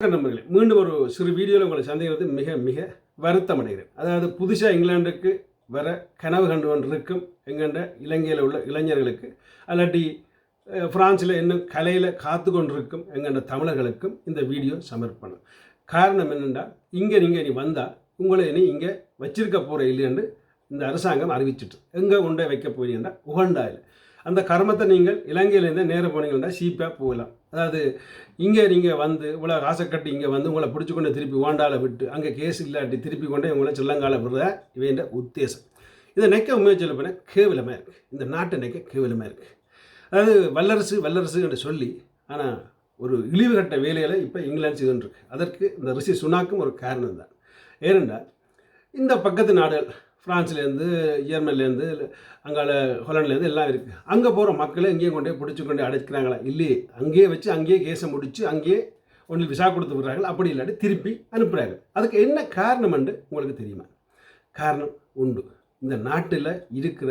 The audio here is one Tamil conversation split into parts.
நண்பர்களே. மீண்டும் ஒரு சிறு வீடியோவில் உங்களை சந்திக்கிறது மிக மிக வருத்தம் அடைகிறேன். அதாவது புதுசாக இங்கிலாந்துக்கு வர கனவு கண்டு கொண்டிருக்கும் எங்கண்ட இலங்கையில் உள்ள இளைஞர்களுக்கு அல்லாட்டி ஃப்ரான்ஸில் இன்னும் கலையில் காத்து கொண்டிருக்கும் எங்கண்ட தமிழர்களுக்கும் இந்த வீடியோ சமர்ப்பணம். காரணம் என்னென்னா இங்கே நீங்கள் இனி வந்தால் உங்களை இனி இங்கே வச்சிருக்க போகிற இல்லைன்னு இந்த அரசாங்கம் அறிவிச்சிட்டு எங்கே கொண்டே வைக்க போறீங்கன்னா உகண்டாயில் அந்த கர்மத்தை நீங்கள் இலங்கையிலேருந்து நேர போனீங்கன்னா சீப்பாக போகலாம். அதாவது இங்கே நீங்கள் வந்து இவ்வளோ காசை கட்டி இங்கே வந்து உங்களை பிடிச்சி கொண்டு திருப்பி ஓண்டால விட்டு அங்கே கேஸ் இல்லாட்டி திருப்பி கொண்டே உங்களை சில்லங்கால விடுறதா இவைன்ற உத்தேசம். இதை நெக்க உண்மையை சொல்ல போனால் கேவலமாக இருக்குது இந்த நாட்டை நெக்க கேவலமாக இருக்குது அதாவது வல்லரசு வல்லரசு என்று சொல்லி ஆனால் ஒரு இழிவு கட்ட வேலையில் இப்போ இங்கிலாந்து செய்துன்னு இருக்கு அதற்கு இந்த ரிஷி சுனாக்கும் ஒரு காரணம் தான் ஏனென்றால் இந்த பக்கத்து நாடுகள் ஃப்ரான்ஸ்லேருந்து ஜெர்மனிலேருந்து அங்கால ஹொலண்ட்லேருந்து எல்லாம் இருக்குது அங்கே போகிற மக்களை இங்கேயும் கொண்டே பிடிச்சி கொண்டே அடைக்கிறாங்களா? இல்லையே அங்கேயே வச்சு அங்கேயே கேஸை முடித்து அங்கேயே ஒன்றில் விசா கொடுத்து விடுறாங்க அப்படி இல்லாட்டி திருப்பி அனுப்புகிறாங்க அதுக்கு என்ன காரணம்ண்டு உங்களுக்கு தெரியுமா? காரணம் உண்டு. இந்த நாட்டில் இருக்கிற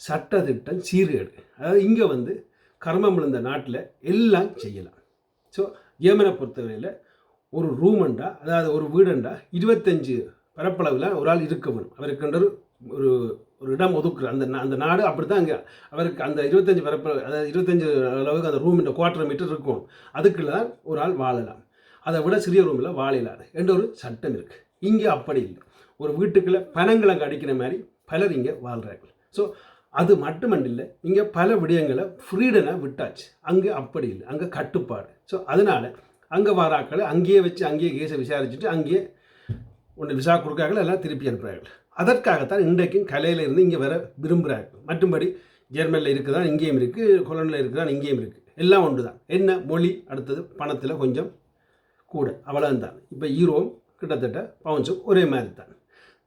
சட்டத்திட்டம் சீர்கேடு. அதாவது இங்கே வந்து கர்மம் விழுந்த நாட்டில் எல்லாம் செய்யலாம். ஸோ ஏமனை பொறுத்தவரையில் ஒரு ரூமண்டா அதாவது ஒரு வீடண்டா? இருபத்தஞ்சு பரப்பளவில் ஒரு ஆள் இருக்க வேணும். அவருக்கென்று ஒரு- ஒரு இடம் ஒதுக்குற அந்த நா- அந்த நாடு அப்படி தான் அங்கே அவருக்கு அந்த இருபத்தஞ்சு பரப்பளவு அதாவது இருபத்தஞ்சி அளவுக்கு அந்த ரூம் குவார்டர் மீட்டர் இருக்கும். அதுக்குள்ள தான் ஒரு ஆள் வாழலாம். அதை விட சிறிய ரூமில் வாழலாது என்ற ஒரு சட்டம் இருக்குது இங்கே அப்படி இல்லை. ஒரு வீட்டுக்குள்ளே பனங்கிழங்கு அடிக்கிற மாதிரி பலர் இங்கே வாழ்கிறார்கள் ஸோ அது மட்டுமண்டில்லை இங்கே பல விடயங்களை ஃப்ரீடனாக விட்டாச்சு. அங்கே அப்படி இல்லை. அங்கே கட்டுப்பாடு. ஸோ அதனால் அங்கே வாராக்களை அங்கேயே வச்சு அங்கேயே கேஸை விசாரிச்சுட்டு அங்கேயே ஒன்று விசா கொடுக்கார்கள் எல்லாம் திருப்பி அனுப்புகிறார்கள் அதற்காகத்தான் இன்றைக்கும் கலையில் இருந்து இங்கே வர விரும்புகிறார்கள். மற்றும்படி ஜெர்மனியில் இருக்குதான் இங்கேயும் இருக்குது கொலனில் இருக்குதான் இங்கேயும் இருக்குது எல்லாம் ஒன்று தான் என்ன மொழி? அடுத்தது பணத்தில் கொஞ்சம் கூட அவ்வளவுதான். இப்போ ஈரோம் கிட்டத்தட்ட பவுன்ஸும் ஒரே மாதிரி தான்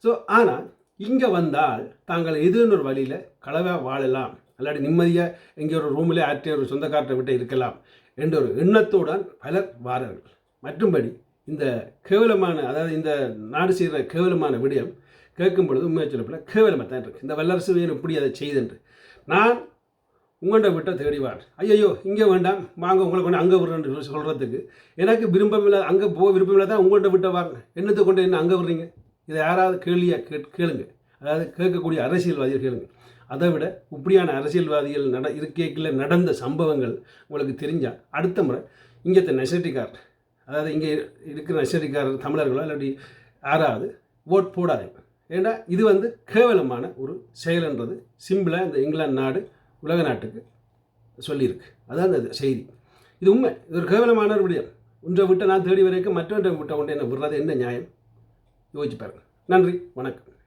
ஸோ ஆனால் இங்கே வந்தால் தாங்கள் எதுன்னு ஒரு வழியில் கலவாக வாழலாம். அல்லாடி நிம்மதியாக எங்கே ஒரு ரூமில் ஆற்றி ஒரு சொந்தக்காரத்தை விட்டு இருக்கலாம். என்ற ஒரு எண்ணத்தோடு பலர் வாரார்கள். மற்றும்படி இந்த கேவலமான அதாவது இந்த நாடு செய்கிற கேவலமான விடயம் கேட்கும் பொழுது உண்மையை சொல்லப்பட கேவலமாக தான் இருக்குது இந்த வல்லரசு வேணும் இப்படி அதை செய்தென்று. நான் உங்கள்கிட்ட விட்ட தேடிவார் ஐயையோ இங்கே வேண்டாம் வாங்க உங்களை கொண்டு அங்கே விடுறேன் சொல்கிறதுக்கு எனக்கு விருப்பமில்லை அங்கே போக விருப்பமில்லை தான் உங்கள்கிட்ட விட்ட வாங்க. என்னத்தை கொண்டு என்ன அங்கே விடுறீங்க? இதை யாராவது கேள்வியாக கே கேளுங்க. அதாவது கேட்கக்கூடிய அரசியல்வாதிகள் கேளுங்க. அதை விட இப்படியான அரசியல்வாதிகள் நட இருக்கையில் நடந்த சம்பவங்கள் உங்களுக்கு தெரிஞ்சால் அடுத்த முறை இங்கே நெசட்டிக்கார் அதாவது இங்கே இருக்கிற நெசட்டிக்காரர் தமிழர்களோ இல்லாட்டி யாராவது ஓட் போடாதீங்க ஏன்னா இது வந்து கேவலமான ஒரு செயல்ன்றது சிம்பிளாக இந்த இங்கிலாந்து நாடு உலக நாட்டுக்கு சொல்லியிருக்கு. அதான் அந்த செய்தி. இது உண்மை. இது ஒரு கேவலமான ஒரு விடயம். ஒன்றை விட்ட நான் தேடி வரைக்கும் மற்றொன்றை விட்ட கொண்டு என்ன விடுறது? என்ன நியாயம்? யோசிச்சு பாருங்க. நன்றி. வணக்கம்.